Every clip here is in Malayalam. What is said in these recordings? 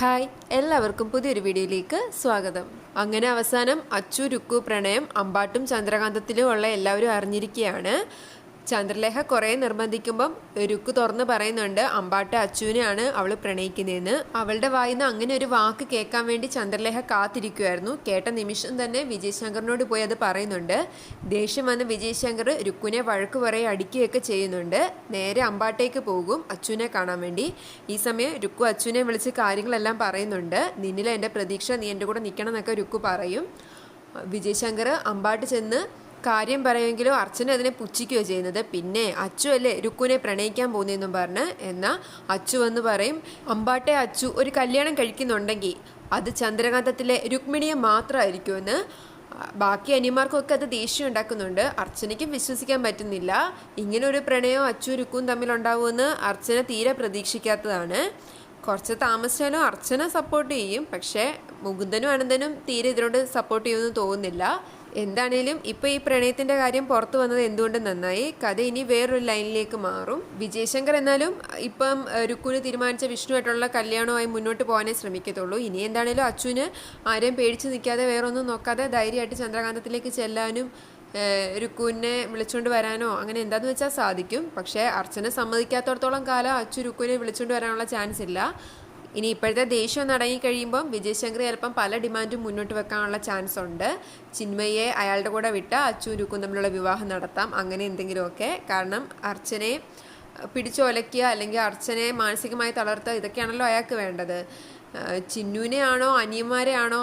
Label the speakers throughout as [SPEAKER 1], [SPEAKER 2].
[SPEAKER 1] ഹായ് എല്ലാവർക്കും പുതിയൊരു വീഡിയോയിലേക്ക് സ്വാഗതം. അങ്ങനെ അവസാനം അച്ചു രുക്കു പ്രണയം അമ്പാട്ടും ചന്ദ്രകാന്തത്തിലും ഉള്ള എല്ലാവരും അറിഞ്ഞിരിക്കുകയാണ്. ചന്ദ്രലേഖ കുറേ നിർബന്ധിക്കുമ്പം രുക്ക് തുറന്ന് പറയുന്നുണ്ട് അമ്പാട്ട് അച്ചുവിനെയാണ് അവൾ പ്രണയിക്കുന്നതെന്ന്. അവളുടെ വായിന്ന് അങ്ങനെ ഒരു വാക്ക് കേൾക്കാൻ വേണ്ടി ചന്ദ്രലേഖ കാത്തിരിക്കുമായിരുന്നു കേട്ട നിമിഷം തന്നെ വിജയശങ്കറിനോട് പോയി അത് പറയുന്നുണ്ട്. ദേഷ്യം വന്ന വിജയശങ്കർ രുക്കുവിനെ വഴക്ക് പറയെ അടിക്കുകയൊക്കെ ചെയ്യുന്നുണ്ട്. നേരെ അമ്പാട്ടേക്ക് പോകും അച്ചുവിനെ കാണാൻ വേണ്ടി. ഈ സമയം രുക്കു അച്ചുവിനെ വിളിച്ച് കാര്യങ്ങളെല്ലാം പറയുന്നുണ്ട്. നിന്നിലെ എന്റെ പ്രതീക്ഷ നീ എന്റെ കൂടെ നിൽക്കണം എന്നൊക്കെ രുക്കു പറയും. വിജയശങ്കർ അമ്പാട്ട് ചെന്ന് കാര്യം പറയുമെങ്കിലും അർച്ചന അതിനെ പുച്ഛിക്കുകയോ ചെയ്യുന്നത്. പിന്നെ അച്ചു അല്ലേ രുക്കുവിനെ പ്രണയിക്കാൻ പോകുന്നതെന്നും പറഞ്ഞ് എന്നാൽ അച്ചു എന്ന് പറയും അമ്പാട്ടെ അച്ചു ഒരു കല്യാണം കഴിക്കുന്നുണ്ടെങ്കിൽ അത് ചന്ദ്രകാന്തത്തിലെ രുക്മിണിയെ മാത്രമായിരിക്കുമെന്ന്. ബാക്കി അനിയന്മാർക്കൊക്കെ അത് ദേഷ്യം ഉണ്ടാക്കുന്നുണ്ട്. അർച്ചനയ്ക്കും വിശ്വസിക്കാൻ പറ്റുന്നില്ല. ഇങ്ങനെ ഒരു പ്രണയവും അച്ചു രുക്കും തമ്മിലുണ്ടാവുമെന്ന് അർച്ചന തീരെ പ്രതീക്ഷിക്കാത്തതാണ്. കുറച്ച് താമസിച്ചാലും അർച്ചന സപ്പോർട്ട് ചെയ്യും. പക്ഷേ മുകുന്ദനും അനന്തനും തീരെ ഇതിനോട് സപ്പോർട്ട് ചെയ്യുമെന്ന് തോന്നുന്നില്ല. എന്താണേലും ഇപ്പൊ ഈ പ്രണയത്തിന്റെ കാര്യം പുറത്തു വന്നത് എന്തുകൊണ്ട് നന്നായി? കഥ ഇനി വേറൊരു ലൈനിലേക്ക് മാറും. വിജയശങ്കർ എന്നാലും ഇപ്പം രുക്കുന് തീരുമാനിച്ച വിഷ്ണുവായിട്ടുള്ള കല്യാണവുമായി മുന്നോട്ട് പോകാനേ ശ്രമിക്കത്തുള്ളൂ. ഇനി എന്താണേലും അച്ഛന് ആരെയും പേടിച്ച് നിൽക്കാതെ വേറൊന്നും നോക്കാതെ ധൈര്യമായിട്ട് ചന്ദ്രകാന്തത്തിലേക്ക് ചെല്ലാനും രുക്കുവിനെ വിളിച്ചുകൊണ്ട് വരാനോ അങ്ങനെ എന്താന്ന് വെച്ചാൽ സാധിക്കും. പക്ഷേ അർച്ചന സമ്മതിക്കാത്തടത്തോളം കാലം അച്ചു രുക്കുവിനെ വിളിച്ചുകൊണ്ട് വരാനുള്ള ചാൻസ് ഇല്ല. ഇനി ഇപ്പോഴത്തെ ദേഷ്യം കഴിയുമ്പം വിജയശങ്കർ ചിലപ്പം പല ഡിമാൻഡും മുന്നോട്ട് വെക്കാനുള്ള ചാൻസ് ഉണ്ട്. ചിന്മയെ അയാളുടെ കൂടെ വിട്ട് അച്ചു രുക്കും തമ്മിലുള്ള വിവാഹം നടത്താം. അങ്ങനെ എന്തെങ്കിലുമൊക്കെ. കാരണം അർച്ചനയെ പിടിച്ചൊലയ്ക്കുക അല്ലെങ്കിൽ അർച്ചനയെ മാനസികമായി തളർത്തുക ഇതൊക്കെയാണല്ലോ അയാൾക്ക് വേണ്ടത്. ചിന്നുവിനെ ആണോ അനിയന്മാരെ ആണോ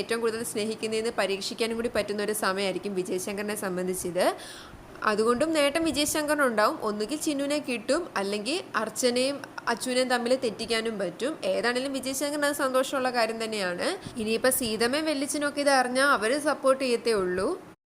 [SPEAKER 1] ഏറ്റവും കൂടുതൽ സ്നേഹിക്കുന്നതെന്ന് പരീക്ഷിക്കാനും കൂടി പറ്റുന്ന ഒരു സമയമായിരിക്കും വിജയശങ്കറിനെ സംബന്ധിച്ചത്. അതുകൊണ്ടും നേട്ടം വിജയശങ്കറിനുണ്ടാവും ഒന്നുകിൽ ചിന്നുവിനെ കിട്ടും അല്ലെങ്കിൽ അർച്ചനയും അച്ഛനെയും തമ്മിൽ തെറ്റിക്കാനും പറ്റും. ഏതാണെങ്കിലും വിജയശങ്കറിന് അത് സന്തോഷമുള്ള കാര്യം തന്നെയാണ്. ഇനിയിപ്പോൾ സീതമ്മയും വെല്ലിച്ചനൊക്കെ ഇത് അറിഞ്ഞാൽ അവർ സപ്പോർട്ട് ചെയ്യത്തേ ഉള്ളൂ.